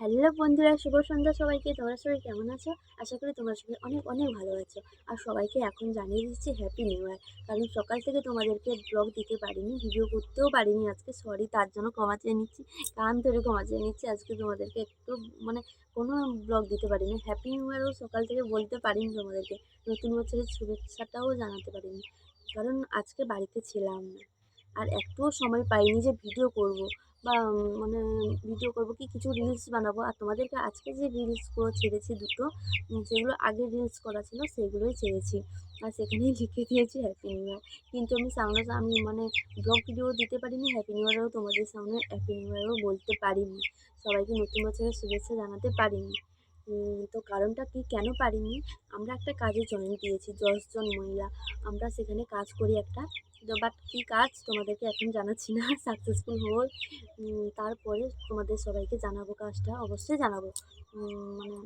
Hello বন্ধুরা, শুভ সন্ধ্যা সবাইকে। তোমরা সবাই কেমন আছো? আশা করি তোমরা সবাই অনেক অনেক ভালো আছো। আর সবাইকে এখন জানিয়ে দিচ্ছি হ্যাপি নিউ ইয়ার কারণ সকাল থেকে তোমাদেরকে ব্লগ দিতে পারিনি ভিডিও করতেও পারিনি আজকে। সরি তার জন্য ক্ষমা চেয়ে নিচ্ছি। কান ধরে ক্ষমা চেয়ে নিচ্ছি। আজকে তোমাদেরকে একটু মানে কোনো ব্লগ দিতে পারিনি। হ্যাপি নিউ ইয়ারও সকাল থেকে বলতে পারিনি তোমাদেরকে। নতুন বছরের শুভেচ্ছাটাও জানাতে পারিনি। কারণ আজকে বাড়িতে ছিলাম না। আর একটুও সময় পাইনি যে ভিডিও করব। বা মানে ভিডিও করব কি কিছু রিলস বানাবো। আর তোমাদেরকে আজকে যে রিলসগুলো ছেড়েছি দুটো যেগুলো আগে রিলস করা ছিল সেগুলোই ছেড়েছি। আর সেখানেই লিখে দিয়েছি হ্যাপি নিউ ইয়ার কিন্তু আমি সামনে আমি মানে ব্লগ ভিডিও দিতে পারিনি হ্যাপি নিউ ইয়ারও তোমাদের সামনে হ্যাপি নিউ ইয়ারও বলতে পারিনি। সবাইকে নতুন বছরের শুভেচ্ছা জানাতে পারিনি। তো কারণটা কি কেন পারিনি? আমরা একটা কাজে জয়েন দিয়েছি দশজন মহিলা। আমরা সেখানে কাজ করি একটা। বাট কী কাজ? তোমাদেরকে এখন জানাচ্ছি না। সাকসেসফুল হই তারপরে তোমাদের সবাইকে জানাব কাজটা। অবশ্যই জানাব। মানে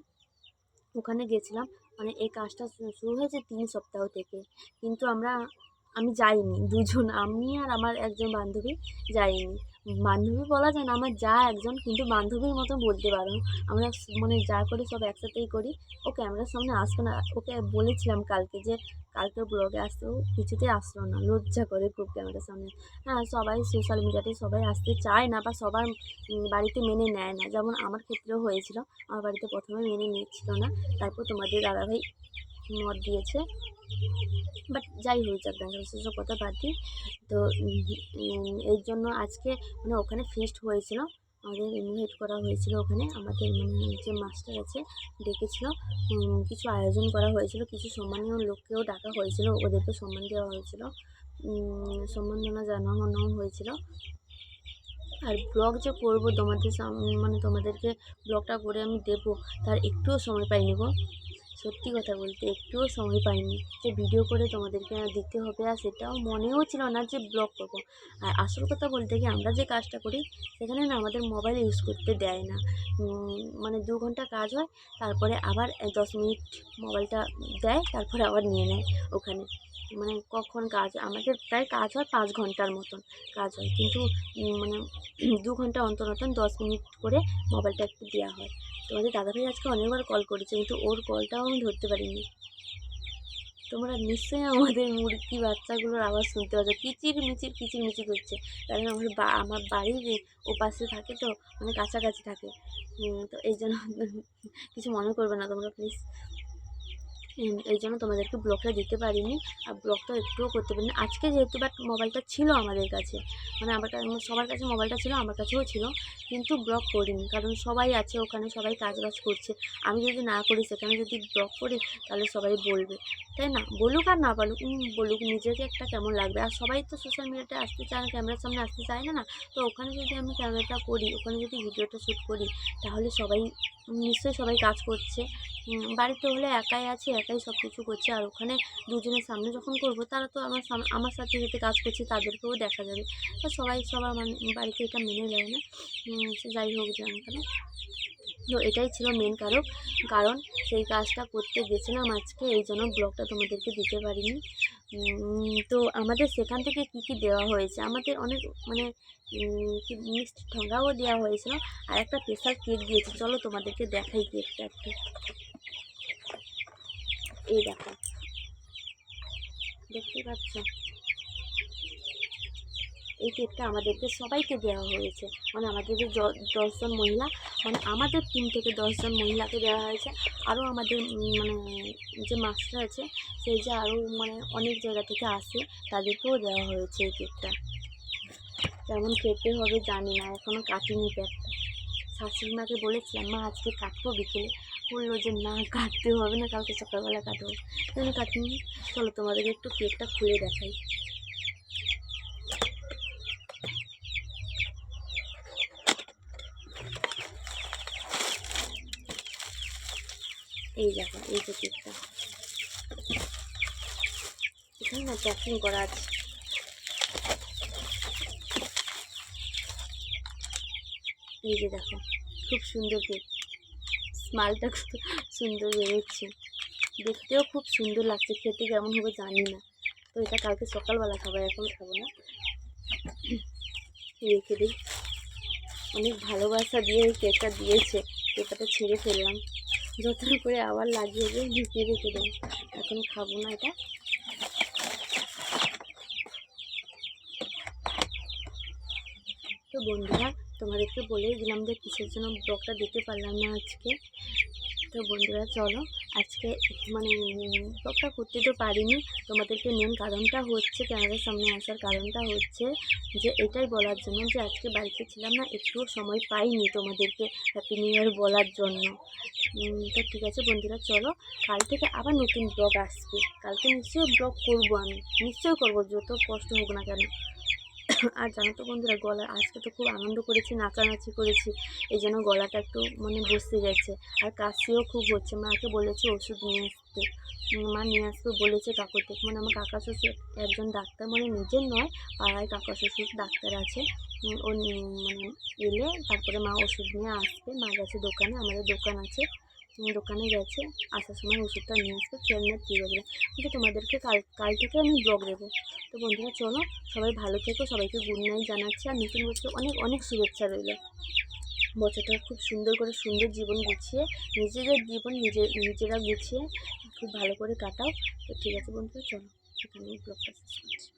ওখানে গেছিলাম। মানে এই কাজটা শুরু হয়েছে তিন সপ্তাহ থেকে। কিন্তু আমরা আমি যাইনি দুজন আমি আর আমার একজন বান্ধবী যাইনি। বান্ধবী বলা যায় না, আমার যা একজন, কিন্তু বান্ধবীর মতো বলতে পারো। আমরা মানে যা করি সব একসাথেই করি। ও ক্যামেরার সামনে আসবে না, ওকে বলেছিলাম কালকে যে, কালকে ব্লগে আসতে, ও কিছুতেই আসলো না, লজ্জা করে খুব ক্যামেরার সামনে। হ্যাঁ সবাই সোশ্যাল মিডিয়াতে সবাই আসতে চায় না বা সবার বাড়িতে মেনে নেয় না। যেমন আমার ক্ষেত্রেও হয়েছিল, আমার বাড়িতে প্রথমে মেনে নিচ্ছিল না, তারপর তোমাদের দাদাভাই মত দিয়েছে। বাট যাই হোক, যাক দেখা যাচ্ছে সেসব কথা বাদ দিই তো এর জন্য আজকে মানে ওখানে ফিস্ট হয়েছিল। আমাদের ইনভাইট করা হয়েছিল ওখানে। আমাদের মানে যে মাস্টার আছে, ডেকেছিল। কিছু আয়োজন করা হয়েছিল। কিছু সম্মানীয় লোককেও ডাকা হয়েছিল। ওদেরকে সম্মান দেওয়া হয়েছিল। সম্মাননা জানানো হয়েছিল। আর ব্লগ যে করব তোমাদের মানে তোমাদেরকে ব্লগটা করে আমি দেবো, তার একটুও সময় পাইনি গো। সত্যি কথা বলতে একটুও সময় পাইনি যে ভিডিও করে তোমাদেরকে দিতে হবে, আর সেটাও মনেও ছিল না যে ব্লগ করব। আর আসল কথা বলতে কি, আমরা যে কাজটা করি, সেখানে না আমাদের মোবাইল ইউজ করতে দেয় না। মানে দু ঘণ্টা কাজ হয়, তারপরে আবার দশ মিনিট মোবাইলটা দেয়, তারপরে আবার নিয়ে নেয় ওখানে। মানে কখন কাজ, আমাদের প্রায় কাজ হয় পাঁচ ঘণ্টার মতন কাজ হয়। কিন্তু মানে দু ঘণ্টা অন্তর অন্তর দশ মিনিট করে মোবাইলটা একটু দেওয়া হয়। তোমাদের দাদা ভাই আজকে অনেকবার কল করেছে, কিন্তু ওর কলটাও আমি ধরতে পারিনি। তোমরা নিশ্চয়ই আমাদের মুরগি বাচ্চাগুলোর আওয়াজ শুনতে পাচ্ছ। কিচির মিচির কিচির মিচির করছে। কারণ আমার বা, আমার বাড়ির ও পাশে থাকে তো মানে কাছাকাছি থাকে। তো এই জন্য কিছু মনে করবে না তোমরা প্লিজ এই জন্য তোমাদেরকে ব্লগটা দিতে পারিনি। আর ব্লগটা একটুও করতে পারিনি। আজকে যেহেতু বাট মোবাইলটা ছিল আমাদের কাছে মানে আমার সবার কাছে মোবাইলটা ছিল, আমার কাছেও ছিল, কিন্তু ব্লগ করিনি। কারণ সবাই আছে ওখানে, সবাই কাজ বাজ করছে। আমি যদি না করি, সেখানে যদি ব্লগ করি, তাহলে সবাই বলবে। তাই না? বলুক আর না বলুক বলুক নিজেকে একটা কেমন লাগবে। আর সবাই তো সোশ্যাল মিডিয়াতে আসতে চায় না ক্যামেরার সামনে আসতে চায় না না? তো ওখানে যদি আমি ক্যামেরাটা করি, ওখানে যদি ভিডিওটা শ্যুট করি, তাহলে সবাই নিশ্চয়ই সবাই কাজ করছে। বাড়িতে হলে একাই আছে, একাই সব কিছু করছে। আর ওখানে দুজনের সামনে যখন করব, তারা তো আমার আমার সাথে সাথে কাজ করছে, তাদেরকেও দেখা যাবে। সবাই সবার মানে বাড়িতে এটা মেনে যায় না। সে যাই হোক যেন, কেন? তো এটাই ছিল মেন কারণ কারণ সেই কাজটা করতে গেছিলাম আজকে, এই জন্য ব্লগটা তোমাদেরকে দিতে পারিনি। তো আমাদের সেখান থেকে কি কি দেওয়া হয়েছে? আমাদের অনেক মানে মিষ্টি ঠোঙ্গাও দেওয়া হয়েছিল। আর একটা স্পেশাল কেক দিয়েছে। চলো তোমাদেরকে দেখাই কেকটা একটু। এই দেখো। দেখতে পাচ্ছ? এই কেকটা আমাদেরকে সবাইকে দেওয়া হয়েছে। মানে আমাদের যে দশজন মহিলা মানে আমাদের টিম থেকে দশজন মহিলাকে দেওয়া হয়েছে। আরও আমাদের মানে যে মাস্টার আছে সেই যে আরও মানে অনেক জায়গা থেকে আসে, তাদেরকেও দেওয়া হয়েছে এই কেকটা। কেমন খেতে হবে জানি না এখনও কাটিনি কেকটা শাশুড়ি মাকে বলেছিলাম মা আজকে কাটবো বিকেলে। বলল যে, না, কাটতে হবে না, কালকে সকালবেলা কাটবো। আমি কাটিনি? চলো তোমাদেরকে একটু কেকটা খুলে দেখাই। এই দেখো, এই যে কেকটা এখানে না প্যাকিং করা আছে। এই যে দেখো, খুব সুন্দর কেক। স্মাইলটা খুব সুন্দর বেরোচ্ছে। দেখতেও খুব সুন্দর লাগছে, খেতে কেমন হবে জানি না। তো এটা কালকে সকালবেলা খাব, এখন খাব না। রেখে দিই। অনেক ভালোবাসা দিয়ে এই কেকটা দিয়েছে। কেকটা ছেড়ে ফেললাম। যত্ন করে আবার লাগিয়ে দিয়ে ঢুকিয়ে রেখে দেবো। এখন খাব না এটা। তো বন্ধুরা, তোমাদেরকে বলেই দিলাম যে কিসের জন্য ব্লগটা দিতে পারলাম না আজকে। তো বন্ধুরা, চলো আজকে মানে ব্লগটা করতে তো পারিনি। তোমাদেরকে মেন কারণটা হচ্ছে, ক্যামেরার সামনে আসার কারণটা হচ্ছে যে, এটাই বলার জন্য যে, আজকে বাড়িতে ছিলাম না একটুও সময় পাইনি তোমাদেরকে হ্যাপি নিউ ইয়ার বলার জন্য। তো ঠিক আছে বন্ধুরা, চলো কাল থেকে আবার নতুন ব্লগ আসবে। কালকে নিশ্চয়ই ব্লগ করব আমি। নিশ্চয়ই করব, যত কষ্ট হোক না কেন। আর জানো তো বন্ধুরা গলা আজকে তো খুব আনন্দ করেছি, নাচানাচি করেছি, এই জন্য গলাটা একটু মানে বসে গেছে। আর কাশিও খুব হচ্ছে, মাকে বলেছে ওষুধ নিয়ে আসতে। মা নিয়ে আসবে বলেছে থেকে। মানে আমার কাকা শ্বশুর একজন ডাক্তার মানে নিজের নয়, পাড়ায় কাকা শ্বশুর ডাক্তার আছে। ও মানে এলে তারপরে মা ওষুধ নিয়ে আসবে। মা গেছে দোকানে, আমাদের দোকান আছে। দোকানে গেছে, আসার সময় ওষুধটা নিয়ে আসবে, খেয়ে নিয়ে ঠিক হয়ে যাবে। কিন্তু তোমাদেরকে কাল কাল থেকে আমি ব্লগ দেবো। তো বন্ধুরা, চলো, সবাই ভালো থেকো, সবাইকে গুড নাইট জানাচ্ছি, আর নতুন বছর অনেক অনেক শুভেচ্ছা রইল। বছরটা খুব সুন্দর করে সুন্দর জীবন গুছিয়ে, নিজেদের জীবন নিজে, নিজেরা গুছিয়ে, খুব ভালো করে কাটাও। তো ঠিক আছে বন্ধুরা, চলো এখানে ব্লগটা শেষ করছি।